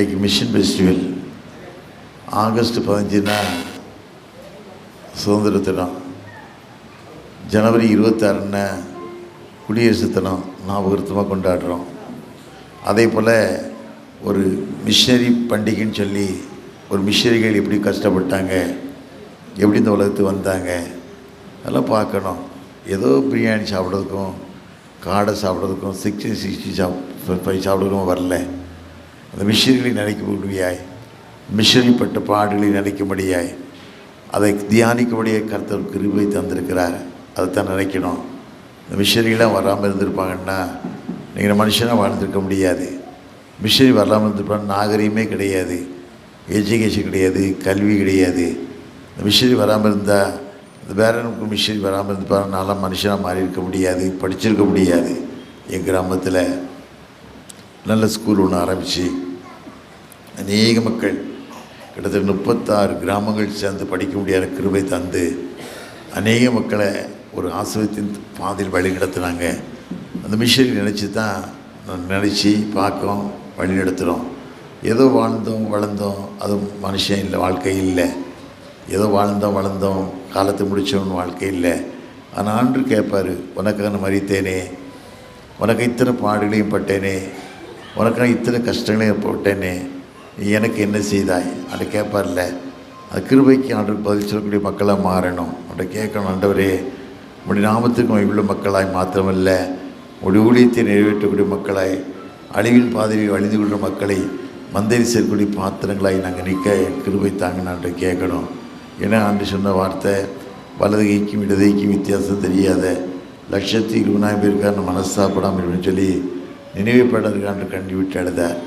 இன்றைக்கு mission festival August பதினஞ்சுனா சுதந்திர தினம் ஜனவரி இருபத்தாறுன்னா குடியரசு தினம் ஞாபகத்தமாக கொண்டாடுறோம். அதே போல் ஒரு மிஷனரி பண்டிகைன்னு சொல்லி ஒரு மிஷனரிகள் எப்படி கஷ்டப்பட்டாங்க எப்படி இந்த உலகத்துக்கு வந்தாங்க அதெல்லாம் பார்க்கணும். ஏதோ பிரியாணி சாப்பிட்றதுக்கும் காடை சாப்பிட்றதுக்கும் சிக்ஸ்டி சிக்ஸ்டி சாப் ஃபைவ் சாப்பிட்றதுக்கும் வரல. அந்த மிஷனரிகளை நினைக்கும்படியாய் மிஷனரி பாடுகளை நினைக்கும்படியாய் அதை தியானிக்கும்படியே கருத்தர் கிருபை தந்திருக்கிறார். அதைத்தான் நினைக்கணும். இந்த மிஷினரிலாம் வராமல் இருந்திருப்பாங்கன்னா நீங்கள் மனுஷனாக வாழ்ந்திருக்க முடியாது. மிஷினரி வராமல் இருந்திருப்பாங்க நாகரிகமே கிடையாது. எஜுகேஷன் கிடையாது கல்வி கிடையாது. இந்த மிஷினரி வராமல் இருந்தால் இந்த பேரனுக்கு மிஷினரி வராமல் இருந்திருப்பாங்க? நல்லா மனுஷனாக மாறி இருக்க முடியாது படிச்சிருக்க முடியாது. என் கிராமத்தில் நல்ல ஸ்கூல் ஒன்று ஆரம்பித்து அநேக மக்கள் கிட்டத்தட்ட முப்பத்தாறு கிராமங்கள் சேர்ந்து படிக்க முடியாத கிருபை தந்து அநேக மக்களை ஒரு ஆசிரியத்தின் பாதையில் வழி நடத்துனாங்க. அந்த மிஷனை நினச்சி தான் நினச்சி பார்க்கோம் வழி நடத்துகிறோம் ஏதோ வாழ்ந்தோம் வளர்ந்தோம் அது மனுஷன் இல்லை வாழ்க்கை இல்லை. ஏதோ வாழ்ந்தோம் வளர்ந்தோம் காலத்தை முடித்தோம்னு வாழ்க்கை இல்லை. ஆனால் ஆண்டு கேட்பார் உனக்காக நான் மறித்தேனே உனக்கு இத்தனை பாடுகளையும் பட்டேனே உனக்காக இத்தனை கஷ்டங்களை போட்டேனே நீ எனக்கு என்ன செய்தாய்? அதை கேட்பார்ல அது கிருபைக்கு ஆண்டு பதில் சொல்லக்கூடிய மக்களாக மாறணும். அவன்கிட்ட கேட்கணும் ஆண்டவரே. உடைய நாமத்துக்கும் இவ்வளோ மக்களாய் மாத்திரமல்ல உடைய ஊழியத்தை நிறைவேற்றக்கூடிய மக்களாய் அழிவின் பாதவி அழிந்து கொள்கிற மக்களை மந்திரி செய்யக்கூடிய பாத்திரங்களாய் நாங்கள் நிற்க கிருபை தாங்க கேட்கணும். ஏன்னா ஆண்டு சொன்ன வார்த்தை வலதுகைக்கும் இடதுகைக்கும் வித்தியாசம் தெரியாத லட்சத்தி இருபதாயிரம் பேருக்கான மனஸ்தாப்படாமல் இருக்குன்னு சொல்லி நினைவுப்படறதுக்காண்டு கண்டி கண்டுவிட்டு அழுதார்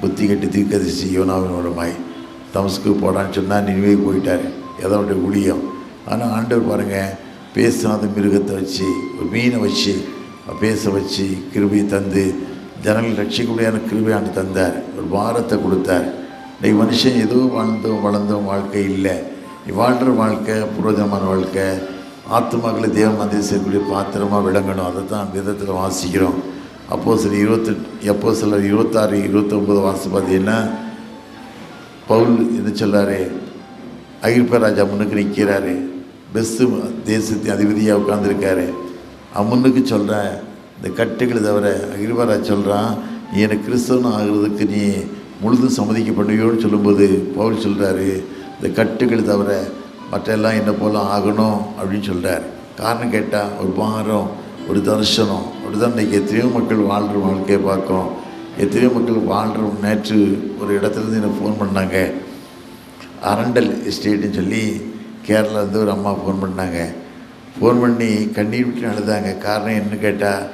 புத்தி கட்டி தீர்க்கதரிசி யோனாவின் மூலமாய் தமஸ்க்கு போடான்னு சொன்னால் நினைவே போயிட்டார். எதனுடைய ஊழியம். ஆனால் ஆண்டவர் பாருங்கள் பேசாத மிருகத்தை வச்சு ஒரு மீனை வச்சு பேச வச்சு கிருபையை தந்து ஜனங்கள் ரட்சிக்கக்கூடியான கிருபை ஆண்டு தந்தார். ஒரு பாரத்தை கொடுத்தார். இன்றைக்கு மனுஷன் ஏதோ வாழ்ந்தோம் வளர்ந்தோம் வாழ்க்கை இல்லை. நீ வாழ்கிற வாழ்க்கை புரோஜனமான வாழ்க்கை. ஆத்மாக்களை தேவ மந்திரி செய்யக்கூடிய பாத்திரமாக விளங்கணும். அதை தான் விதத்தில் வாசிக்கிறோம். அப்போ சில இருபத்தெட்டு எப்போ சிலர் இருபத்தாறு இருபத்தொம்பது வாசம் பார்த்தீங்கன்னா பவுல் என்ன சொல்கிறாரு அகிர்ப ராஜா முன்னுக்கு நிற்கிறாரு. பெஸ்ட்டு தேசத்தின் அதிபதியாக உட்காந்துருக்காரு அம்முன்னுக்கு சொல்கிறேன் இந்த கட்டுகளை தவிர அகிர்பராஜ் சொல்கிறான் நீ எனக்கு கிறிஸ்தவன் ஆகிறதுக்கு நீ முழுதும் சம்மதிக்கப்படுவியோன்னு சொல்லும்போது பவுல் சொல்கிறாரு இந்த கட்டுகள் தவிர மற்ற எல்லாம் என்ன போல ஆகணும் அப்படின்னு சொல்கிறார் காரணம் கேட்டால் ஒரு பாரம் ஒரு தரிசனம் அப்படிதான் இன்றைக்கி எத்தனையோ மக்கள் வாழ்கிற வாழ்க்கையை பார்க்கோம். எத்தனையோ மக்கள் வாழ்கிற நேற்று ஒரு இடத்துலேருந்து எனக்கு ஃபோன் பண்ணாங்க. அரண்டல் எஸ்டேட்டுன்னு சொல்லி கேரளாலேருந்து ஒரு அம்மா ஃபோன் பண்ணாங்க. ஃபோன் பண்ணி கண்ணீர் விட்டு அழுதாங்க. காரணம் என்ன கேட்டால்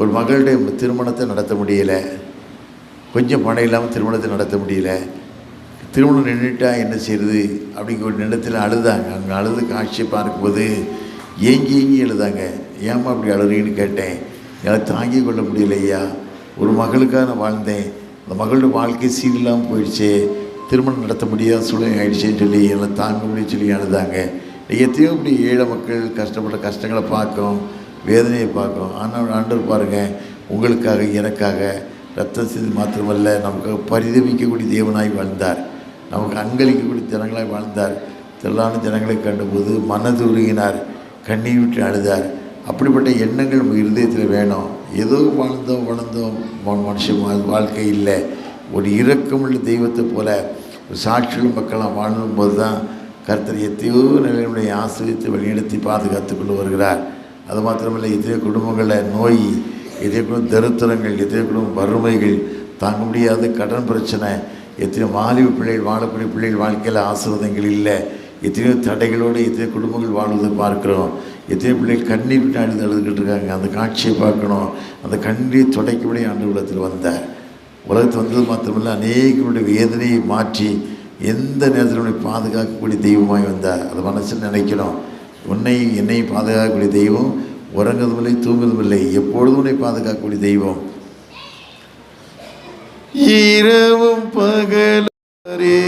ஒரு மகளுடைய திருமணத்தை நடத்த முடியலை. கொஞ்சம் பணம் இல்லாமல் திருமணத்தை நடத்த முடியல. திருமணம் நின்றுட்டா என்ன செய்யுது அப்படிங்கிற ஒரு நிலத்தில் அழுதாங்க. அங்கே அழுது காட்சியை பார்க்கும்போது ஏங்கி ஏங்கி எழுதாங்க ஏம்மா அப்படி அழுறீங்கன்னு கேட்டேன். எனக்கு தாங்கி கொள்ள முடியலையா? ஒரு மகளுக்காக நான் வாழ்ந்தேன். அந்த மகளோட வாழ்க்கை சீரில்லாமல் போயிடுச்சு போயிடுச்சே. திருமணம் நடத்த முடியாத சூழ்நிலை ஆயிடுச்சேன்னு சொல்லி எல்லாம் தாங்க முடியும் சொல்லி அழுதாங்க. எத்தனையோ இப்படி ஏழை மக்கள் கஷ்டப்பட்ட கஷ்டங்களை பார்க்கும் வேதனையை பார்க்கும். ஆனால் ஆண்டவர் பாருங்கள் உங்களுக்காக எனக்காக ரத்த சிந்தி மாத்திரமல்ல நமக்கு பரிதவிக்கக்கூடிய தேவனாய் வாழ்ந்தார். நமக்கு அங்களிக்கக்கூடிய ஜனங்களாய் வாழ்ந்தார். திரளான ஜனங்களை கண்டபோது மனது உருகினார் கண்ணீர் விட்டு அழுதார். அப்படிப்பட்ட எண்ணங்கள் நம்ம இருதயத்தில் வேணும். ஏதோ வாழ்ந்தோம் வளர்ந்தோம் மனுஷன் வாழ்க்கை இல்லை. ஒரு இரக்கமுள்ள தெய்வத்தை போல ஒரு சாட்சிகள் மக்களாக வாழும்போது தான் கர்த்தர் எத்தையோ நிலையினுடைய ஆசிரியத்தை வழிநடத்தி பாதுகாத்து கொண்டு வருகிறார். அது மாத்திரமில்லை எத்தனையோ குடும்பங்களில் நோய் எத்தனையோ குடும்பம் தருத்திரங்கள் எத்தனையோ குடும்பம் வறுமைகள் தாங்க முடியாத கடன் பிரச்சனை எத்தனையோ மாலிவு பிள்ளைகள் வாழக்கூடிய பிள்ளைகள் வாழ்க்கையில் ஆசீர்வாதங்கள் இல்லை. எத்தனையோ தடைகளோடு எத்தனையோ குடும்பங்கள் வாழ்வதை பார்க்குறோம். எத்தனை பிள்ளைகள் கண்ணீர் விட்டு அழுது அழுதுகிட்டு இருக்காங்க. அந்த காட்சியை பார்க்கணும். அந்த கண்ணீர் துடைக்கபடி ஆண்டு உலகத்தில் வந்தார். உலகத்தில் வந்தது மாத்திரமில்ல அநேகருடைய வேதனையை மாற்றி எந்த நேரத்தில் உன்னை பாதுகாக்கக்கூடிய தெய்வமாய் வந்தார். அதை மனசில் நினைக்கணும். உன்னை என்னை பாதுகாக்கக்கூடிய தெய்வம் உறங்குவதும் இல்லை இல்லை எப்பொழுதும் உன்னை பாதுகாக்கக்கூடிய தெய்வம். இரவும் பகலரே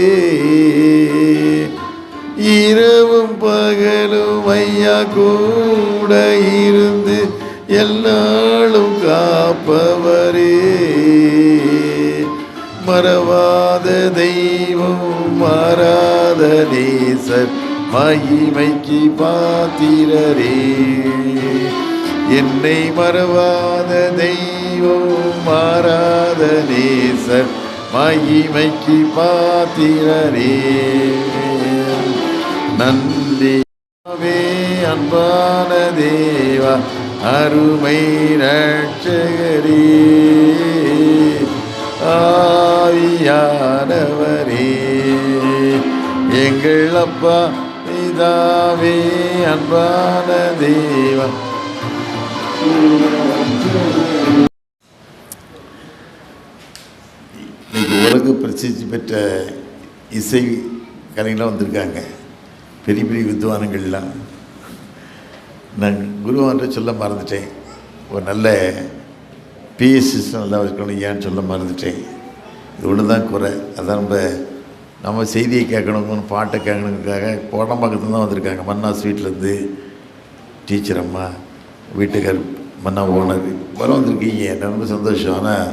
மறவாத தெய்வம் மாறாத நேசர் மகிமைக்கு பாத்திரரே. என்னை மறவாத தெய்வம் மாறாத நேசர் மகிமைக்கு பாத்திரரே. நன்றி. அன்பான தேவா அருமை ரட்சகரே. ஆவியானவரே. எங்கள் அப்பா பிதாவே அன்பான தெய்வம் இன்னைக்கு உலக பிரசித்தி பெற்ற இசை கலைகளாக வந்திருக்காங்க. பெரிய பெரிய வித்வானங்கள்லாம் நான் குருவான்ற சொல்ல மறந்துட்டேன். ஒரு நல்ல பிஎஸ் சிஸ்டம் நல்லா இருக்கணும் ஏன்னு சொல்ல மறந்துட்டேன். இது ஒன்று தான் குறை. அதான் நம்ம நம்ம செய்தியை கேட்கணுங்கன்னு பாட்டை கேட்கணுங்கிறதுக்காக கோடம்பாக்கத்துல தான் வந்திருக்காங்க. மன்னா ஸ்வீட்லேருந்து டீச்சர் அம்மா வீட்டுக்கார் மன்னா ஓனர் வர வந்திருக்கீங்க. ரொம்ப சந்தோஷம். ஆனால்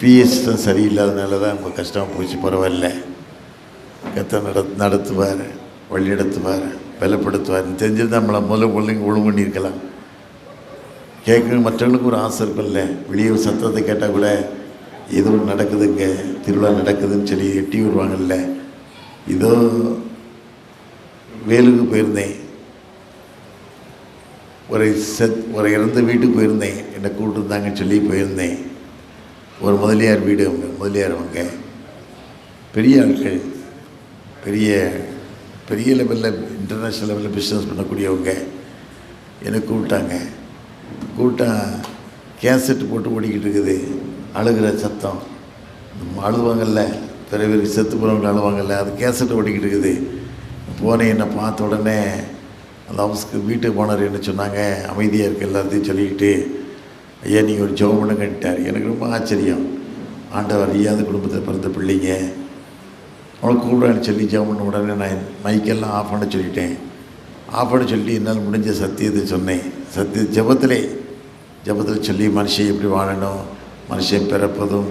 பிஎஸ் தான் சரியில்லாதனால தான் ரொம்ப கஷ்டமாக போச்சு. பரவாயில்ல. கத்த நட நடத்துவார் வழி நடத்துவார் பலப்படுத்துவார் தெரிஞ்சிருந்தா நம்மளை முதல்ல பிள்ளைங்க ஒழுங்கு பண்ணியிருக்கலாம். கேட்க மற்றவங்களுக்கு ஒரு ஆசை இருக்கும்ல வெளியே ஒரு சத்தத்தை கேட்டால் கூட ஏதோ ஒன்று நடக்குதுங்க. திருவிழா நடக்குதுன்னு சொல்லி எட்டி வருவாங்கல்ல இதோ வேலுக்கு போயிருந்தேன். ஒரு செத் ஒரு இறந்த வீட்டுக்கு போயிருந்தேன். என்னை கூப்பிட்டுருந்தாங்கன்னு சொல்லி போயிருந்தேன். ஒரு முதலியார் வீடு அவங்க முதலியார் அவங்க பெரிய ஆட்கள். பெரிய பெரிய லெவலில் இன்டர்நேஷ்னல் லெவலில் பிஸ்னஸ் பண்ணக்கூடியவங்க. என்னை கூப்பிட்டாங்க. கூப்பிட்டா கேசட் போட்டு ஓடிக்கிட்டு இருக்குது. அழுகிற சத்தம். அழுவாங்கல்ல? பிற பேர் செத்து போகிறவங்க அழுவாங்கல்ல? அது கேசட் ஓடிக்கிட்டு இருக்குது. போனேன் என்னை பார்த்த உடனே அந்த ஹவுஸ்க்கு வீட்டுக்கு போனார் என்ன சொன்னாங்க. அமைதியாக இருக்குது எல்லாத்தையும் சொல்லிக்கிட்டு ஐயா நீங்கள் ஒரு ஜெபம் பண்ணுங்கன்ட்டார் எனக்கு ரொம்ப ஆச்சரியம். ஆண்டவர் ஐயாத குடும்பத்தில் பிறந்த பிள்ளைங்க. அவளை கூப்பிடான்னு சொல்லி ஜெபம் பண்ண உடனே நான் மைக்கெல்லாம் ஆஃப் பண்ண சொல்லிட்டேன். ஆஃப் பண்ண சொல்லி என்னால் முடிஞ்ச சத்தியத்தை சொன்னேன். சத்திய ஜபத்திலே ஜெபத்தில் சொல்லி மனுஷன் எப்படி வாழணும்? மனுஷன் பிறப்பதும்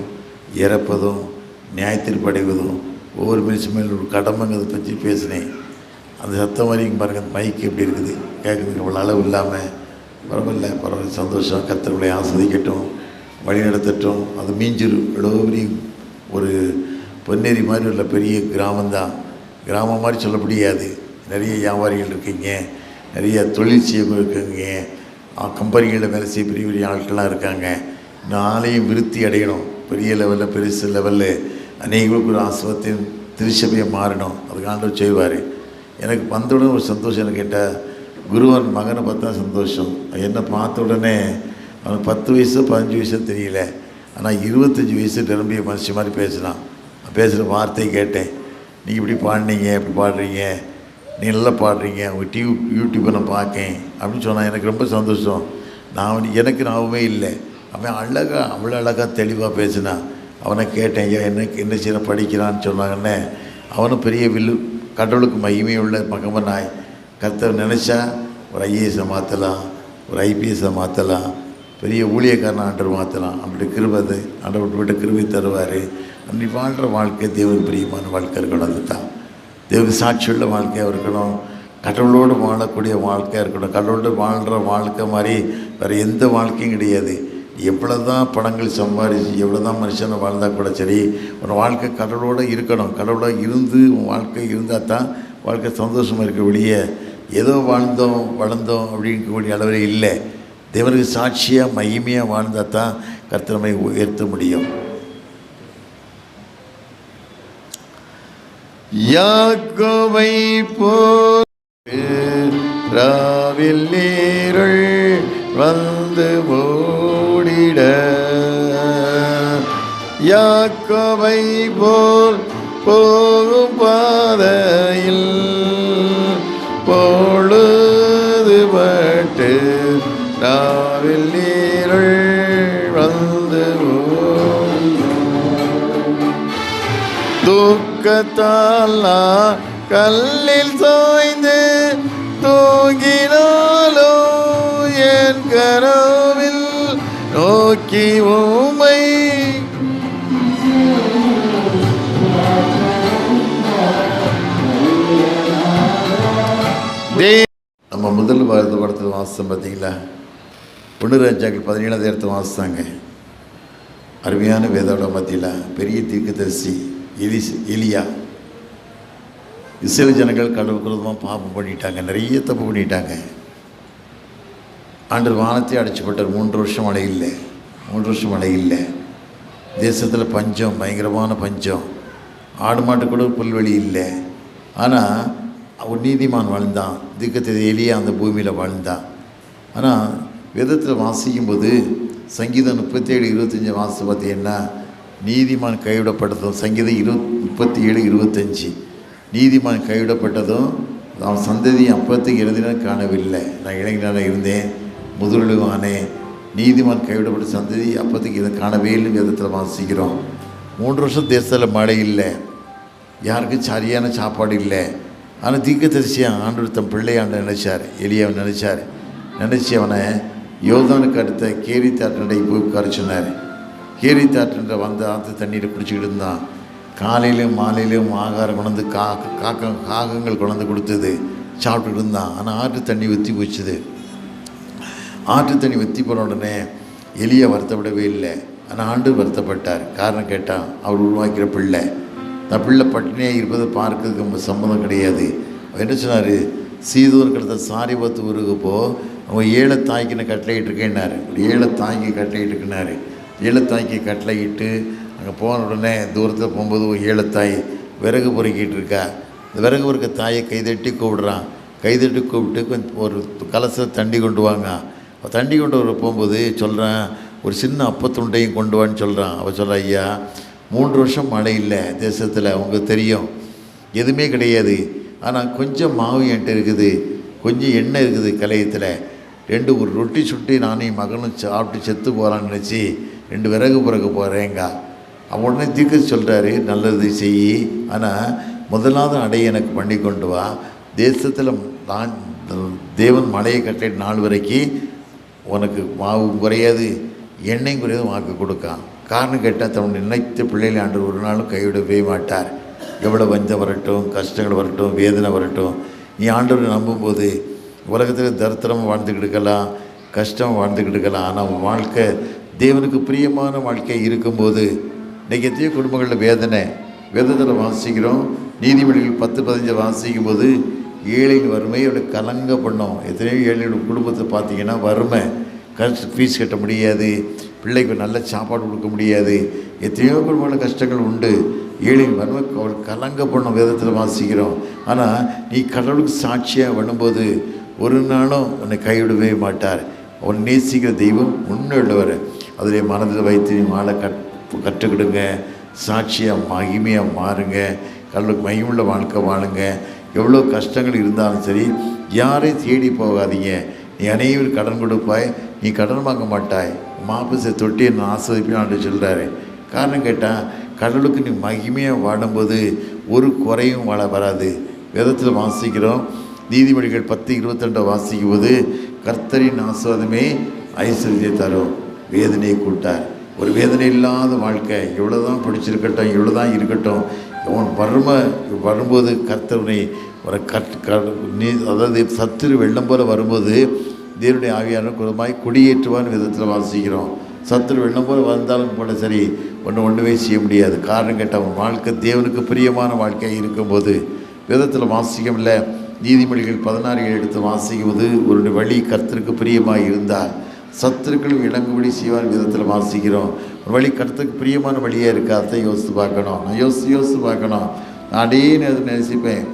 இறப்பதும் நியாயத்தீர்ப்படைவதும் ஒவ்வொரு மனுஷன் மேல் ஒரு கடமைங்கிறத பற்றி பேசினேன். அந்த சத்தம் வரைக்கும் பாருங்கள் மைக்கு மைக் எப்படி இருக்குது? கேட்குறதுக்கு அவ்வளோ அளவு இல்லாமல் பரவாயில்ல பரவாயில்ல. சந்தோஷம். கத்தர்களை ஆஸ்வதிக்கட்டும். வழி நடத்தட்டும். அது மீஞ்சிரு இவ்வளோ பெரிய ஒரு பொன்னேரி மாதிரி உள்ள பெரிய கிராமம்தான். கிராமம் மாதிரி சொல்ல முடியாது நிறைய வியாபாரிகள் இருக்கீங்க. நிறைய தொழில் செய்யவும் இருக்குங்க. கம்பெனிகளில் வேலை செய்ய பெரிய பெரிய ஆட்கள்லாம் இருக்காங்க. நாளையும் விருத்தி அடையணும். பெரிய லெவலில் பெருசு லெவலில் அநேகங்களுக்கு ஒரு ஆசிரமத்தின் திருச்சபையை மாறணும். அதுக்காண்டவர் செய்வார். எனக்கு வந்த உடனே ஒரு சந்தோஷம் என்ன கேட்டால் குருவன் மகனை பார்த்தா சந்தோஷம். என்னை பார்த்த உடனே அவனுக்கு பத்து வயசு பதினஞ்சு வயசு தெரியல. ஆனால் இருபத்தஞ்சி வயசு நிரம்பிய மனுஷன் மாதிரி பேசினான் பேசுகிற வார்த்தையை கேட்டேன். நீங்கள் இப்படி பாடினீங்க இப்படி பாடுறீங்க. நல்லா பாடுறீங்க உங்கள் டியூ யூடியூப்பை நான் பார்க்கேன் அப்படின்னு சொன்னான் எனக்கு ரொம்ப சந்தோஷம். நான் அவன் எனக்கு ஞாபகமே இல்லை. அவன் அழகாக அவ்வளோ அழகாக தெளிவாக பேசினான் அவனை கேட்டேன் ஐயா என்ன என்ன செய்ய படிக்கிறான்னு சொன்னாங்கன்னே. அவனும் பெரிய வில்லு கடவுளுக்கு மகிமை உள்ள மகமனாய் கத்த நினச்சா ஒரு ஐஏஎஸை மாற்றலாம் ஒரு ஐபிஎஸை மாற்றலாம் பெரிய ஊழியக்காரன் ஆண்டர் மாற்றலாம் அப்படி கிருபது ஆண்டவர் விட்டு கிருபை தருவார். அப்படி வாழ்கிற வாழ்க்கை தேவன் பிரியமான வாழ்க்கை இருக்கணும் அதுதான் தேவ சாட்சியுள்ள வாழ்க்கையாக இருக்கணும். கடவுளோடு வாழக்கூடிய வாழ்க்கையாக இருக்கணும். கடவுளோடு வாழ்கிற வாழ்க்கை மாதிரி வேறு எந்த வாழ்க்கையும் கிடையாது. எவ்வளோ தான் பணங்கள் சம்பாதிச்சு எவ்வளோ தான் மனுஷனை வாழ்ந்தால் கூட சரி ஒரு வாழ்க்கை கடவுளோடு இருக்கணும். கடவுளோட இருந்து உன் வாழ்க்கை இருந்தால் தான் வாழ்க்கை சந்தோஷமாக இருக்க வெளியே. ஏதோ வாழ்ந்தோம் வளர்ந்தோம் அப்படிங்கக்கூடிய அளவில் இல்லை. தேவனுக்கு சாட்சியாக மகிமையாக வாழ்ந்தால் தான் கர்த்தரமை உயர்த்த முடியும். யாக்கோவை போராவில் நீருள் வந்து ஓடிட. யாக்கோவை போல் போகும் பாதை துக்கத்தால் கல்லில் சாய்ந்து தூங்கினாலோ? என் கனவில் நோக்கி உமை நம்ம முதல் வாரத்து படத்தில் வாசம் பார்த்தீங்களா? பொண்ணு ராஜாக்கள் பதினேழாவது இடத்து வாசித்தாங்க. அருமையான வேதோட மத்தியில் பெரிய தீர்க்கதரிசி. எலிஸ் எலியா. இஸ்ரேல் ஜனங்கள் கடவுள் விரோதமாக பண்ணிட்டாங்க நிறைய தப்பு பண்ணிட்டாங்க. ஆண்டு வானத்தை அடைச்சிப்பட்டார் மூன்று வருஷம் மழை இல்லை மூன்று வருஷம் மழை இல்லை. தேசத்தில் பஞ்சம் பயங்கரமான பஞ்சம். ஆடு மாட்டு கூட புல்வெளி இல்லை. ஆனால் ஒரு நீதிமான் வாழ்ந்தான். திக்கத்தை எலியா அந்த பூமியில் வாழ்ந்தான். ஆனால் வேதத்தில் வாசிக்கும்போது சங்கீதம் முப்பத்தேழு இருபத்தஞ்சி வாசி பார்த்தீங்கன்னா நீதிமான் கைவிடப்பட்டதும் சங்கீதம் இரு முப்பத்தி ஏழு இருபத்தஞ்சி. நீதிமான் கைவிடப்பட்டதும் அவன் சந்ததி அப்பத்துக்கு எழுதின காணவில்லை. நான் இளைஞனாக இருந்தேன் முதுரலுவானே நீதிமான் கைவிடப்பட்ட சந்ததி அப்பத்துக்கு இதை காணவே இல்லை விதத்தில் வாசிக்கிறோம். மூன்று வருஷம் தேசத்தில் மழை இல்லை. யாருக்கும் சரியான சாப்பாடு இல்லை. ஆனால் தீர்க்கதரிசியாக ஆண்டு தன் பிள்ளையாண்டு நினைச்சார். எளியவன் நினைச்சார். நினச்சி அவனை யோதானுக்கு அடுத்த கேரி தாட்டை போய் உட்கார சொன்னார். கேரி தாற்றண்ட வந்து ஆற்று தண்ணீரை குடிச்சிக்கிட்டு இருந்தான். காலையிலும் மாலையிலும் ஆகாரம் கொண்டு கா காக்க காகங்கள் கொண்டு கொடுத்தது. சாப்பிட்டுட்டு இருந்தான். ஆனால் ஆற்று தண்ணி வற்றி போச்சுது. ஆற்று தண்ணி வற்றி போன உடனே எலியை வருத்தப்படவே இல்லை. ஆனால் ஆண்டு வருத்தப்பட்டார். காரணம் கேட்டால் அவர் உருவாக்கிற பிள்ளை. நான் பிள்ளை பட்டினியாக இருப்பதை பார்க்கறதுக்கு நம்ம சம்மந்தம் கிடையாது. என்ன சொன்னார்? சீதூர் கிடந்த சாரி பத்து ஊருக்கு போ அவன் ஏழை தாய்க்குன்னு கட்டளையிட்டு இருக்கேன்னாரு. ஏழை தாய்க்கு கட்டளையிட்டு இருக்கேன்னாரு. ஈழத்தாய்க்கு கட்டளையிட்டு அங்கே போன உடனே தூரத்தில் போகும்போது ஒரு விறகு பொறுக்கிட்டு இருக்கா. இந்த விறகு பொறுக்க தாயை கைதட்டி கூப்பிடுறான். கைதட்டி கூப்பிட்டு கொஞ்சம் ஒரு கலசத்தை தண்டி கொண்டு வாங்க. தண்டி கொண்டு வர போகும்போது சொல்கிறான் ஒரு சின்ன அப்பத்துண்டையும் கொண்டு வான்னு சொல்கிறான் அவள் சொல்கிறா ஐயா மூன்று வருஷம் மழை இல்லை தேசத்தில் உங்களுக்கு தெரியும். எதுவுமே கிடையாது. ஆனால் கொஞ்சம் மாவு என்கிட்ட இருக்குது. கொஞ்சம் எண்ணெய் இருக்குது கலையத்தில். ரெண்டு ஒரு ரொட்டி சுட்டி நானும் மகனும் சாப்பிட்டு செத்து போகிறான்னு நினச்சி ரெண்டு விறகு பிறகு போகிறேங்க அவன் உடனே தீர்க்க சொல்கிறாரு நல்லது செய். ஆனால் முதலாவது அடை எனக்கு பண்ணி கொண்டு வா. தேசத்தில் நான் தேவன் மழையை கட்டின நாள் வரைக்கும் உனக்கு மாவு குறையாது எண்ணெயும் குறையாது வாக்கு கொடுக்கான். காரணம் கேட்டால் தன் நினைத்த பிள்ளைகளை ஆண்டு ஒரு நாளும் கைவிடவே மாட்டார். எவ்வளோ வஞ்சம் வரட்டும் கஷ்டங்கள் வரட்டும் வேதனை வரட்டும் நீ ஆண்டவரை நம்பும்போது உலகத்தில் தரித்திரமாக வாழ்ந்துக்கிட்டு இருக்கலாம் கஷ்டம் வாழ்ந்துக்கிட்டு இருக்கலாம். ஆனால் உன் வாழ்க்கை தேவனுக்கு பிரியமான வாழ்க்கை இருக்கும்போது இன்றைக்கி எத்தனையோ குடும்பங்களில் வேதனை வேதத்தில் வாசிக்கிறோம். நீதிமொழிகள் பத்து பதினஞ்சு வாசிக்கும் போது ஏழையின் வறுமையோட கலங்க பண்ணோம். எத்தனையோ ஏழையோட குடும்பத்தை பார்த்தீங்கன்னா வறுமை. கஷ்ட ஃபீஸ் கட்ட முடியாது. பிள்ளைக்கு நல்ல சாப்பாடு கொடுக்க முடியாது. எத்தனையோ குடும்பங்கள கஷ்டங்கள் உண்டு. ஏழையின் வறுமை அவள் கலங்க பண்ணும் வேதத்தில் வாசிக்கிறோம். ஆனால் நீ கடவுளுக்கு சாட்சியாக பண்ணும்போது ஒரு நாளும் உன்னை கைவிடவே மாட்டார். அவன் நேசிக்கிற தெய்வம் முன்னுள்ளவர் அதிலே மனதில் வைத்து நீ வாழ கட் கற்றுக்கிடுங்க. சாட்சியாக மகிமையாக மாறுங்க. கடவுளுக்கு மகிமுள்ள வாழ்க்கை வாழுங்க. எவ்வளோ கஷ்டங்கள் இருந்தாலும் சரி யாரையும் தேடி போகாதீங்க. நீ அனைவரும் கடன் கொடுப்பாய் நீ கடன் வாங்க மாட்டாய். மாப்பிசை தொட்டி என்னை ஆஸ்வதிப்பான்னு சொல்கிறாரு காரணம் கேட்டால் கடவுளுக்கு நீ மகிமையாக வாடும்போது ஒரு குறையும் வாழ வராது. விதத்தில் வாசிக்கிறோம். நீதிமொழிகள் பத்து இருபத்தெண்டை வாசிக்கும் போது கர்த்தரின் ஆஸ்வாதமே ஐஸ்வர்யத்தை தரும். வேதனையை கூட்டார். ஒரு வேதனை இல்லாத வாழ்க்கை. இவ்வளோ தான் பிடிச்சிருக்கட்டும் இவ்வளோ தான் இருக்கட்டும். அவன் வரும வரும்போது கர்த்தருனை ஒரு கட் நீ அதாவது சத்துரு வெள்ளம் போல் வரும்போது தேவனுடைய ஆவியான குலமாய் குடியேற்றுவான்னு விதத்தில் வாசிக்கிறோம். சத்துரு வெள்ளம் போல் வந்தாலும் கூட சரி ஒன்று ஒன்றுமே செய்ய முடியாது. காரணம் கேட்டால் அவன் வாழ்க்கை தேவனுக்கு பிரியமான வாழ்க்கையாக இருக்கும்போது விதத்தில் வாசிக்கமில்ல நீதிமொழிகள் பதினாறு எடுத்து வாசிக்கும்போது ஒரு வழி கர்த்தருக்கு பிரியமாக இருந்தால் சத்துருக்களும் இணங்குபடி செய்வான் விதத்தில் வாசிக்கிறோம். ஒரு வழி கருத்துக்கு பிரியமான வழியாக இருக்கா. அதை யோசித்து பார்க்கணும். நான் யோசித்து யோசித்து பார்க்கணும். நான் அடே நேரத்தில் நேசிப்பேன்.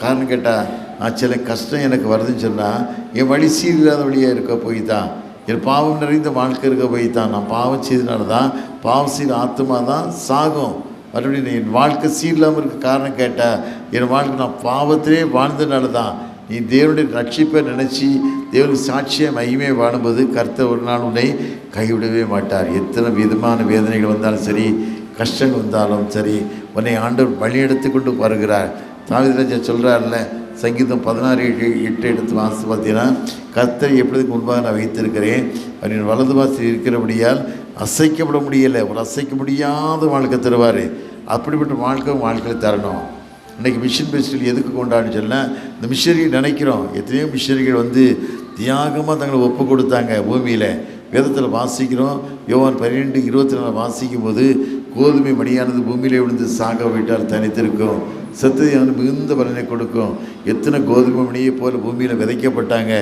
காரணம் கேட்டால் நான் சில கஷ்டம் எனக்கு வருதுன்னு சொன்னால் என் வழி சீரில்லாத வழியாக இருக்க போய் தான் என் பாவம் நிறைந்த வாழ்க்கை இருக்க போய் தான் நான் பாவம் செய்தனால தான் பாவம் செய்த ஆத்மா தான் சாகும். மறுபடியும் என் வாழ்க்கை சீரில்லாமல் இருக்க காரணம் கேட்டால் என் வாழ்க்கை நான் பாவத்திலே வாழ்ந்தனால தான் நீ தேவனுடைய ரட்சிப்பை நினச்சி தேவனுக்கு சாட்சியை மகிமையை வாழும்போது கர்த்த ஒரு நாள் உன்னை கைவிடவே மாட்டார். எத்தனை விதமான வேதனைகள் வந்தாலும் சரி கஷ்டங்கள் வந்தாலும் சரி உன்னை ஆண்டவர் வழியெடுத்து கொண்டு வருகிறார். தாவிதராஜா சொல்கிறார்ல சங்கீதம் பதினாறு எட்டு எட்டு எடுத்து வாசித்து பார்த்தீங்கன்னா கர்த்தரை எப்படிக்கு முன்பாக நான் வைத்திருக்கிறேன். அவரின் வலது வாசல் இருக்கிறபடியால் அசைக்கப்பட முடியலை. ஒரு அசைக்க முடியாத வாழ்க்கை தருவார். அப்படிப்பட்ட வாழ்க்கை வாழ்க்கையில் தரணும். இன்றைக்கி மிஷின் ஃபெஸ்டிவல் எதுக்கு கொண்டாடுன்னு சொன்னால் இந்த மிஷினரி நினைக்கிறோம். எத்தனையோ மிஷினரிகள் வந்து தியாகமாக தங்களை ஒப்பு கொடுத்தாங்க பூமியில். வேதத்தில் வாசிக்கிறோம். யோவான் பன்னிரெண்டு இருபத்தி நாலு வாசிக்கும் போது கோதுமை மணியானது பூமியிலே விழுந்து சாக விட்டால் தனித்திருக்கும். செத்தது அவனுக்கு மிகுந்த பலனை கொடுக்கும். எத்தனை கோதுமை மணியை போல் பூமியில் விதைக்கப்பட்டாங்க.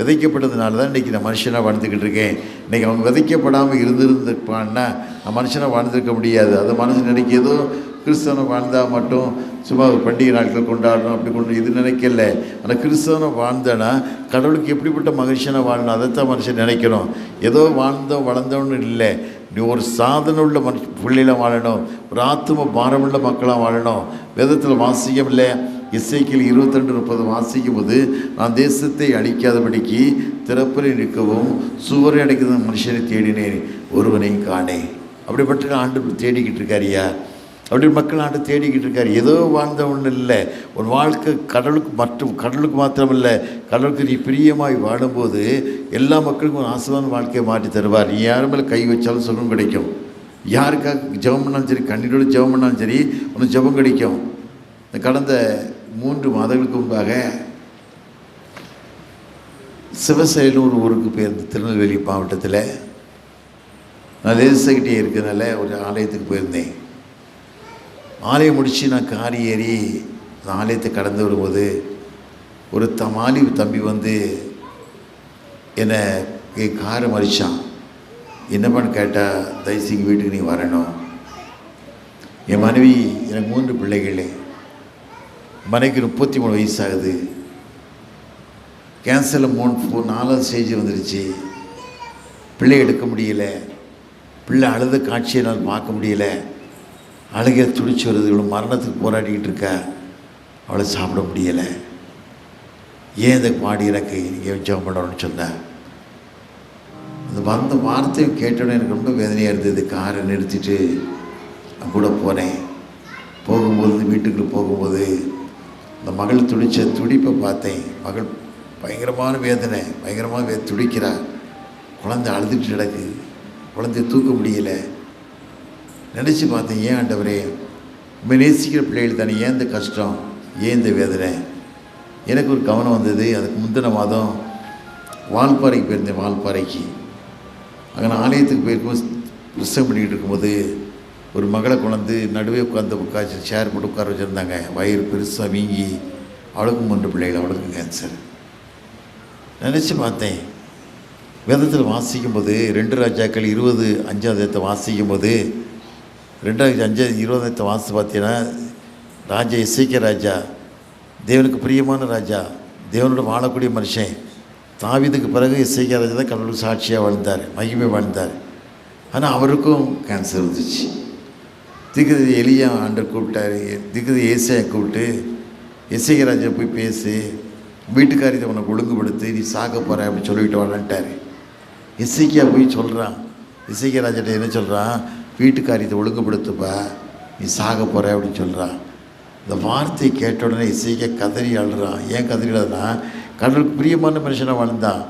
விதைக்கப்பட்டதுனால தான் இன்றைக்கி நான் மனுஷனாக வாழ்ந்துக்கிட்டு இருக்கேன். இன்றைக்கி அவங்க விதைக்கப்படாமல் இருந்திருந்துப்பான்னா நான் மனுஷனாக வாழ்ந்திருக்க முடியாது. அது மனுஷன் நினைக்கிறதோ கிறிஸ்தவனை வாழ்ந்தால் மட்டும் சும்மா ஒரு பண்டிகை நாட்கள் கொண்டாடணும் அப்படி கொண்டு இது நினைக்கல. ஆனால் கிறிஸ்தவனை வாழ்ந்தனா கடவுளுக்கு எப்படிப்பட்ட மகிழ்ச்சியான வாழணும் அதைத்தான் மனுஷன் நினைக்கணும். ஏதோ வாழ்ந்தோம் வளர்ந்தோன்னு இல்லை. நீ ஒரு சாதனை உள்ள மனு பிள்ளையில வாழணும். ஒரு ஆத்தும பாரமுள்ள மக்களாக வாழணும். வேதத்தில் வாசியம் இல்லை. இசைக்கில் இருபத்திரெண்டு முப்பது வாசிக்கும் போது நான் தேசத்தை அழிக்காதபடிக்கு திறப்பில் நிற்கவும் சுவரை அடைக்கிற மனுஷனை தேடினேன். ஒருவனையும் காணேன். அப்படிப்பட்ட ஆண்டு தேடிக்கிட்டு இருக்காரியா அப்படி மக்கள் ஆண்டு தேடிக்கிட்டு இருக்கார். ஏதோ வாழ்ந்த ஒன்றும் இல்லை. ஒரு வாழ்க்கை கடலுக்கு மற்றும் கடலுக்கு மாத்திரம் இல்லை கடலுக்கு நீ பிரியமாய் வாழும்போது எல்லா மக்களுக்கும் ஒரு ஆசையான வாழ்க்கையை மாற்றி தருவார். நீ யார் மேலே கை வச்சாலும் சுகம் கிடைக்கும். யாருக்காக ஜெபம் பண்ணாலும் சரி கண்ணீரோடு ஜெபம் பண்ணாலும் சரி உனக்கு ஜெபம் கிடைக்கும். இந்த கடந்த மூன்று மாதங்களுக்கு முன்பாக சிவசைலம் ஒரு ஊருக்கு போயிருந்தேன் திருநெல்வேலி மாவட்டத்தில் நான் லேசகிட்டே இருக்கிறனால ஒரு ஆலயத்துக்கு போயிருந்தேன். ஆலயம் முடித்து நான் காரி ஏறி அந்த ஆலயத்தை கடந்து வரும்போது ஒரு தமாலி தம்பி வந்து என்னை என் காரை மறிச்சான். என்னப்பான்னு கேட்டால் தயவுசெய்து வீட்டுக்கு நீ வரணும். என் மனைவி எனக்கு மூன்று பிள்ளைகளே. மனைவிக்கு முப்பத்தி மூணு வயசாகுது. கேன்சரில் மூணு ஃபோ- நாலாவது ஸ்டேஜ் வந்துருச்சு. பிள்ளை எடுக்க முடியல. பிள்ளை அழுத காட்சியை என்னால் பார்க்க முடியல. அழுகிற துடிச்சு வருது இவ்வளோ மரணத்துக்கு போராடிக்கிட்டு இருக்கா. அவளை சாப்பிட முடியலை. ஏன் இந்த பாடி எனக்கு நீங்கள் ஜெபம் பண்ணணும்னு சொன்னேன் அந்த வந்த வார்த்தையை கேட்டோடனே எனக்கு ரொம்ப வேதனையாக இருந்தது. காரை நிறுத்திட்டு நான் கூட போனேன். போகும்போது வீட்டுக்கு போகும்போது அந்த மகள் துடித்த துடிப்பை பார்த்தேன். மகள் பயங்கரமான வேதனை பயங்கரமாக வே துடிக்கிறா. குழந்தை அழுதுட்டு கிடக்கு. குழந்தைய தூக்க முடியலை. நினச்சி பார்த்தேன் ஏன் ஆண்டவரே உண்மை நேசிக்கிற பிள்ளைகள் தானே ஏன் இந்த கஷ்டம் ஏன் இந்த வேதனை? எனக்கு ஒரு கவனம் வந்தது அதுக்கு முந்தின மாதம் வால்பாறைக்கு போயிருந்தேன் வால்பாறைக்கு. அங்கே நான் ஆலயத்துக்கு போயிருக்கும் பிரசவம் பண்ணிக்கிட்டு இருக்கும்போது ஒரு மகளை கொண்டு நடுவே உட்காந்து உட்காந்து சேர் போட்டு உட்கார வச்சுருந்தாங்க. வயிறு பெருசாக வீங்கி அவளுக்கும் மூன்று பிள்ளைகள் அவளுக்கும் கேன்சர் நினச்சி பார்த்தேன் வேதத்தில் வாசிக்கும்போது ரெண்டு ராஜாக்கள் இருபது அஞ்சாவதத்தை வாசிக்கும்போது ரெண்டாயிரத்தி அஞ்சாவது இருபதாயிரத்து வாசி பார்த்தீங்கன்னா ராஜா இசைக்க ராஜா தேவனுக்கு பிரியமான ராஜா தேவனோட வாழக்கூடிய மனுஷன் தாவிதுக்கு பிறகு இசைக்க ராஜா தான் கடவுளுக்கு சாட்சியாக வாழ்ந்தார் மகிமை வாழ்ந்தார். ஆனால் அவருக்கும் கேன்சர் வந்துச்சு. திகதி எலியா ஆண்டர் கூப்பிட்டாரு திகதி ஏசையை கூப்பிட்டு இசைக்க ராஜா போய் பேசி வீட்டுக்காரி உனக்கு ஒழுங்குபடுத்து நீ சாக்க போகிற அப்படின்னு சொல்லிட்டு வரலான்ட்டார் இசைக்கியா போய் சொல்கிறான் இசைக்கிய ராஜாட்ட என்ன சொல்கிறான் வீட்டுக்காரியத்தை ஒழுங்குபடுத்துப்பா நீ சாக போகிற அப்படின்னு சொல்கிறான் இந்த வார்த்தையை கேட்ட உடனே இசைக்க கதறி அழுறான் ஏன் கதறிடாதுன்னா அழுதுனா கடவுளுக்கு பிரியமான மனுஷனாக வாழ்ந்தான்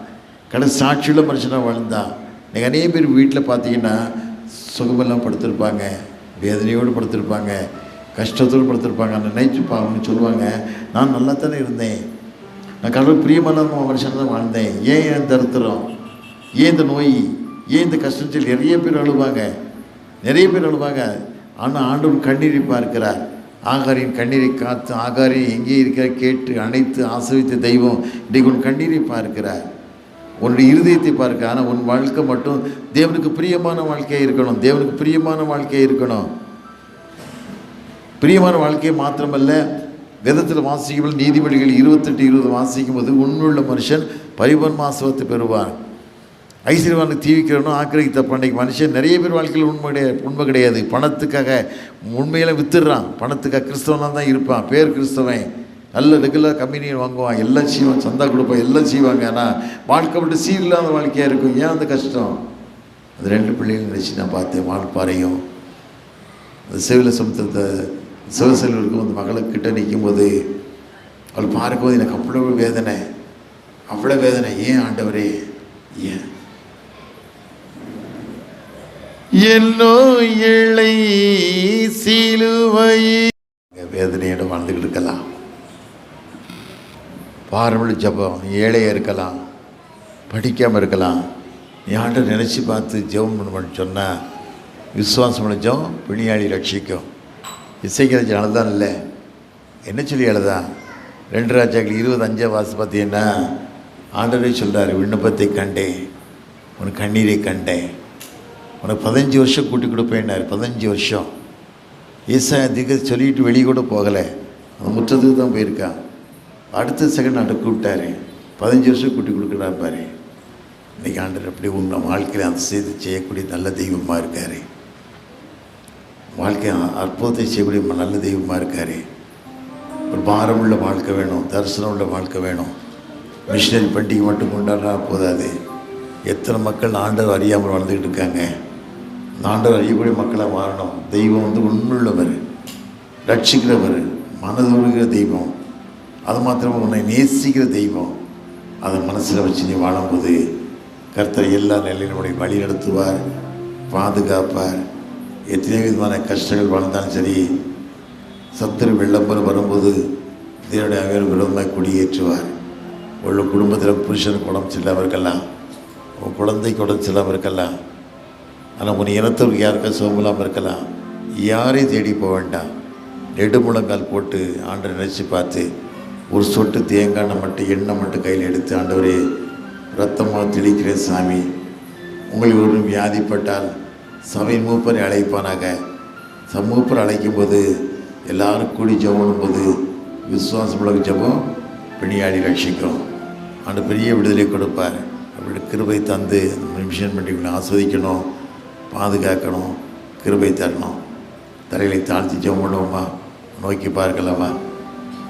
கடல் சாட்சியுள்ள மனுஷனாக வாழ்ந்தான் நீங்கள் அநேக பேர் வீட்டில் பார்த்தீங்கன்னா சுகமெல்லாம் படுத்திருப்பாங்க. வேதனையோடு படுத்திருப்பாங்க. கஷ்டத்தோடு படுத்திருப்பாங்க. அந்த நினைச்சுப்பாங்கன்னு சொல்லுவாங்க. நான் நல்லா தானே இருந்தேன். நான் கடவுள் பிரியமான மனுஷன் தான் வாழ்ந்தேன். ஏன் என் தருத்திரம்? ஏன் இந்த நோய்? ஏன் இந்த கஷ்டம் சொல்லி நிறைய பேர் அழுவாங்க? நிறைய பேர் அழுவாங்க. ஆனால் ஆண்டவர் கண்ணீரை பார்க்கிறார். ஆகாரின் கண்ணீரை காத்து ஆகாரி எங்கே இருக்கிற கேட்டு அனைத்து ஆசிரித்த தெய்வம் இன்றைக்கு உன் கண்ணீரை பார்க்கிறார். உன்னுடைய இருதயத்தை பார்க்க ஆனால் உன் வாழ்க்கை மட்டும் தேவனுக்கு பிரியமான வாழ்க்கையாக இருக்கணும். தேவனுக்கு பிரியமான வாழ்க்கையாக இருக்கணும். பிரியமான வாழ்க்கையை மாத்திரமல்ல வேதத்தில் வாசிக்கும் நீதிமொழிகள் இருபத்தெட்டு இருபது வாசிக்கும் போது உண்மையுள்ள மனுஷன் பரிபன் மாசவத்தை பெறுவான். ஐஸ்வர்யவானுக்கு தீவிக்கிறவனும் ஆக்கிரகித்த பண்டைக்கு மனுஷன் நிறைய பேர் வாழ்க்கையில் உண்மை கிடையாது உண்மை கிடையாது. பணத்துக்காக உண்மையில வித்துடுறான். பணத்துக்காக கிறிஸ்தவனாக தான் இருப்பான். பேர் கிறிஸ்தவன். நல்ல ரெகுலர் கம்பெனியை வாங்குவான். எல்லாம் செய்வான். சந்தா கொடுப்பான். எல்லாம் செய்வாங்க. ஆனால் வாழ்க்கை மட்டும் சீர் இல்லாத வாழ்க்கையாக இருக்கும். ஏன் அந்த கஷ்டம்? அது ரெண்டு பிள்ளைகள் நினச்சி நான் பார்த்தேன். வாழ்ப்பாறையும் அந்த சிவில சமுத்திரத்தை சிவசெல்வருக்கும் அந்த மகளுக்கிட்ட நிற்கும்போது அவள் பார்க்கும்போது எனக்கு அவ்வளவு வேதனை. அவ்வளோ வேதனை. ஏன் ஆண்டவரே? ஏன்? என்னோ இழை சிலுவை. வேதனையோடு வாழ்ந்துக்கிட்டு இருக்கலாம் பாரம்பரிய ஜபம் ஏழையாக இருக்கலாம் படிக்காமல் இருக்கலாம். நீ நினச்சி பார்த்து ஜெபம் பண்ணுமென்னு சொன்னால் விசுவாசம் உள்ள பிணியாளி ரட்சிக்கும். இசைக்கிற அழுதான் இல்லை. என்ன சொல்லி அழுதான் ரெண்டு ராஜாக்கள் இருபது அஞ்சாம் வாசம் பார்த்தீங்கன்னா ஆண்டவரே சொல்கிறார் விண்ணப்பத்தை கண்டேன் உன் கண்ணீரை கண்டேன். உனக்கு பதினஞ்சு வருஷம் கூட்டி கொடுப்பேன்னாரு பதினஞ்சு வருஷம். ஈசா திக சொல்லிட்டு வெளியே கூட போகலை. அந்த முற்றத்துக்கு தான் போயிருக்கான். அடுத்த செகண்ட் அடக்கு கூப்பிட்டாரு. பதினஞ்சு வருஷம் கூட்டி கொடுக்குறா பாரு. இன்னைக்கு ஆண்டர் அப்படி உங்க வாழ்க்கையில் அந்த செய்து செய்யக்கூடிய நல்ல தெய்வமாக இருக்காரு. வாழ்க்கை அற்புதத்தை செய்யக்கூடிய நல்ல தெய்வமாக இருக்காரு. ஒரு பாரமுள்ள வாழ்க்கை வேணும் தரிசனம் உள்ள வாழ்க்கை வேணும். மிஷினரி பண்டிகை மட்டும் கொண்டாடினா போதாது. எத்தனை மக்கள் ஆண்டவர் அறியாமல் வாழ்ந்துக்கிட்டு இருக்காங்க. ஆண்டவர் அறியக்கூடிய மக்களாக வாழணும் தெய்வம் வந்து உண்மையுள்ளவர் ரட்சிக்கிறவர் மனதுருகிற தெய்வம். அது மாத்திரம் உன்னை நேசிக்கிற தெய்வம். அதை மனசில் வச்சு நீ வாழும்போது கர்த்தர் எல்லா நிலையினுடைய வழி நடத்துவார் பாதுகாப்பார். எத்தனை விதமான கஷ்டங்கள் வாழ்ந்தாலும் சரி சத்துரு வெள்ளம் வரும்போது தேவனுடைய அவர் விரோதமாக குடியேற்றுவார். உள்ள குடும்பத்தில் புருஷனுக்கு உடம்பு செல்லாமல் இருக்கலாம். உன் குழந்தைக்கு உடம்பு செல்லாமல் இருக்கலாம். ஆனால் உன் இனத்தவருக்கு யாருக்கா சோம்பலாமல் இருக்கலாம். யாரையும் தேடி போக வேண்டாம். நெடுமுழங்கால் போட்டு ஆண்டை நினச்சி பார்த்து ஒரு சொட்டு தேங்காய் மட்டும் எண்ணெய் மட்டும் கையில் எடுத்து ஆண்டவரே ரத்தமாக தெளிக்கிறேன் சாமி. உங்களுக்கு ஒரு வியாதிப்பட்டால் சபை மூப்பரை அழைப்பானாக. சமூப்பர் அழைக்கும் போது எல்லாரும் கூடி ஜபம் போது விசுவாசமுள்ள ஜெபம் பிணியாடி ரட்சிக்கும். ஆண்டு பெரிய விடுதலை கொடுப்பார். அப்படி கிருபை தந்து மிஷன் பண்ணி ஆஸ்வதிக்கணும். பாதுகாக்கணும் கிருபை தரணும். தலைகளை தாழ்த்தி ஜெபம் பண்ணுவோமா நோக்கி பார்க்கலாமா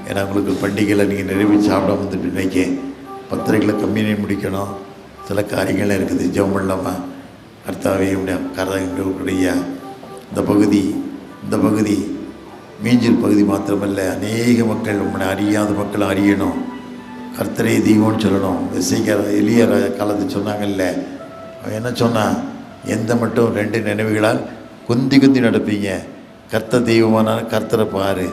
ஏன்னா உங்களுக்கு பண்டிகையில் நீங்கள் நிறைவு சாப்பிட வந்துட்டு இன்றைக்கி பத்திரிகைகளை கம்மியை முடிக்கணும். சில காரியங்கள் இருக்குது. ஜெபம் பண்ணலாமா? கர்த்தாவே கரங்களுடைய இந்த பகுதி இந்த பகுதி மீஞ்சூர் பகுதி மாத்திரமல்ல. அநேக மக்கள் உங்களை அறியாத மக்கள் அறியணும். கர்த்தரே தெய்வம்னு சொல்லணும். இசைக்கிற எளிய காலத்தை சொன்னாங்கல்ல. அவன் என்ன சொன்னான்? எந்த மட்டும் ரெண்டு நினைவுகளால் குந்தி குந்தி நடப்பீங்க. கர்த்த தெய்வமான கர்த்தரை பாரு.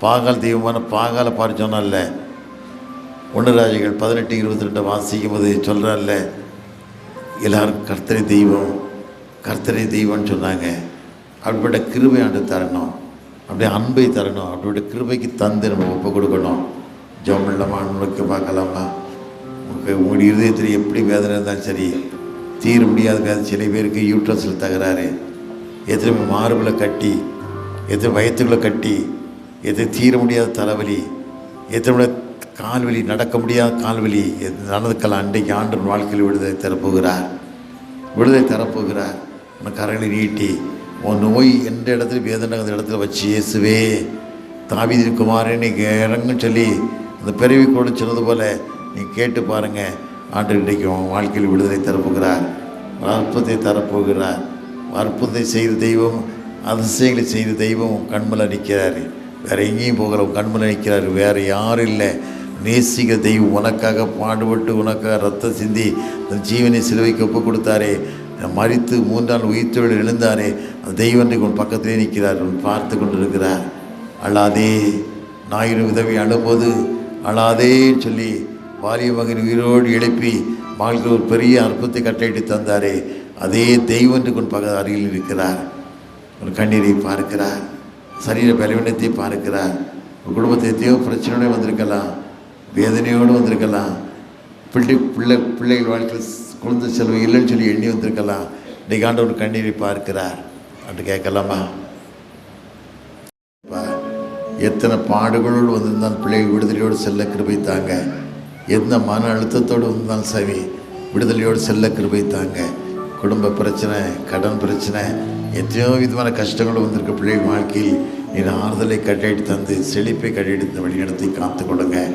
பாகால் தெய்வமான பாகால பாரு சொன்னால ஒன்றுராஜிகள் பதினெட்டு இருபத்தி ரெண்டு வாசிக்கும் போது சொல்கிறான்ல எல்லாரும் கர்த்தரை தெய்வம் கர்த்தரை தெய்வம்னு சொன்னாங்க. அப்படிப்பட்ட கிருபை ஆண்டு தரணும். அப்படியே அன்பை தரணும். அப்படிப்பட்ட கிருபைக்கு தந்து நம்ம ஒப்பு கொடுக்கணும். ஜெபம் இல்லாமா பார்க்கலாமா? உங்களுக்கு உங்களுடைய இருதயத்தில் எப்படி வேதனை இருந்தாலும் சரி தீர முடியாத சில பேருக்கு யூட்ரஸில் தகராறு எத்தனை மார்பில் கட்டி எத்தனை வயத்துக்குள்ளே கட்டி எது தீர முடியாத தலைவலி எத்தனை கால்வலி நடக்க முடியாத கால்வலி எது நடந்துக்கலாம் அன்றைக்கு ஆண்டு வாழ்க்கையில் விடுதலை தரப்போகிறார். விடுதலை தரப்போகிறார். உன் கரங்களை நீட்டி உன் நோய் எந்த இடத்துல வேதனை அந்த இடத்துல வச்சு இயேசுவே தாவீதின் குமாரன் நீ இறங்குன்னு சொல்லி அந்த பிறவி கூட சொன்னது போல் நீ கேட்டு பாருங்கள் ஆண்டு கிடைக்கும் வாழ்க்கையில் விடுதலை தரப்போகிறார். அற்புதத்தை தரப்போகிறார். அற்புதத்தை செய்த தெய்வம் அதிசயங்களை செய்த தெய்வம் கண்மலை நிற்கிறார் வேற எங்கேயும் போகல கண்மலை நிற்கிறார் வேறு யாரும் இல்லை. நேசிக தெய்வம் உனக்காக பாடுபட்டு உனக்காக ரத்தம் சிந்தி தன் ஜீவனை சிலுவைக்கு ஒப்பு கொடுத்தாரே. மறித்து மூன்றாள் உயிர்த்தொழில் எழுந்தாரே. அந்த தெய்வம் உன் பக்கத்திலே நிற்கிறார். உன் பார்த்து கொண்டிருக்கிறார். அழாதே ஞாயிறு உதவி அழும்போது அழாதேன்னு சொல்லி வாலிய மகன் உயிரோடு எழுப்பி மகளுக்கு ஒரு பெரிய அற்புதத்தை கட்டளையிட்டு தந்தாரே. அதே தெய்வன்று கொண்டு உன் அருகில் இருக்கிறார். உன் கண்ணீரை பார்க்கிறார். சரீர பலவீனத்தை பார்க்கிறார். உன் குடும்பத்தை எத்தையோ பிரச்சனையோடு வந்திருக்கலாம். வேதனையோடு வந்திருக்கலாம். பிள்ளை பிள்ளை பிள்ளைகள் வாழ்க்கையில் குழந்தை செல்வம் இல்லைன்னு சொல்லி எண்ணி வந்திருக்கலாம். இன்றைக்கு ஆண்டவர் கண்ணீரை பார்க்கிறார். அப்படி கேட்கலாமா? எத்தனை பாடுகளோடு வந்திருந்தால் பிள்ளைகள் விடுதலையோடு செல்ல கிருபை தாங்க. எந்த மன அழுத்தத்தோடு வந்தாலும் சரி விடுதலையோடு செல்ல கிருபை தாங்க. குடும்ப பிரச்சனை கடன் பிரச்சனை எத்தனையோ விதமான கஷ்டங்கள் வந்திருக்க பிள்ளைகள் வாழ்க்கையில். நீ ஆறுதலை கட்டிட்டு தந்து செழிப்பை கட்டிட்டு வழிநடத்தி காத்து கொடுங்க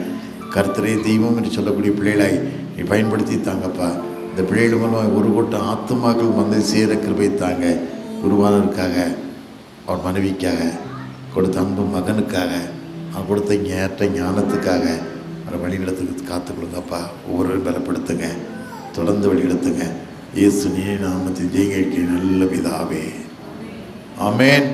கர்த்தரே தெய்வம் என்று சொல்லக்கூடிய பிள்ளைகளை நீ பயன்படுத்தி தாங்கப்பா. இந்த பிள்ளைகள் மூலமாக ஒரு கூட்டம் ஆத்மாக்கள் வந்து சேர கிருபை தாங்க. குருவானருக்காக அவன் மனைவிக்காக கொடுத்த அன்பு மகனுக்காக அவன் கொடுத்த ஏற்ற ஞானத்துக்காக அவரை வழிநடத்துக்கு காத்து கொடுங்கப்பா ஒவ்வொருவரும் பலப்படுத்துங்க. தொடர்ந்து வழிநடத்துங்க. இயேசு நீ நாமத்தில் ஜெயிக்க நல்ல விதாவே ஆமேன்.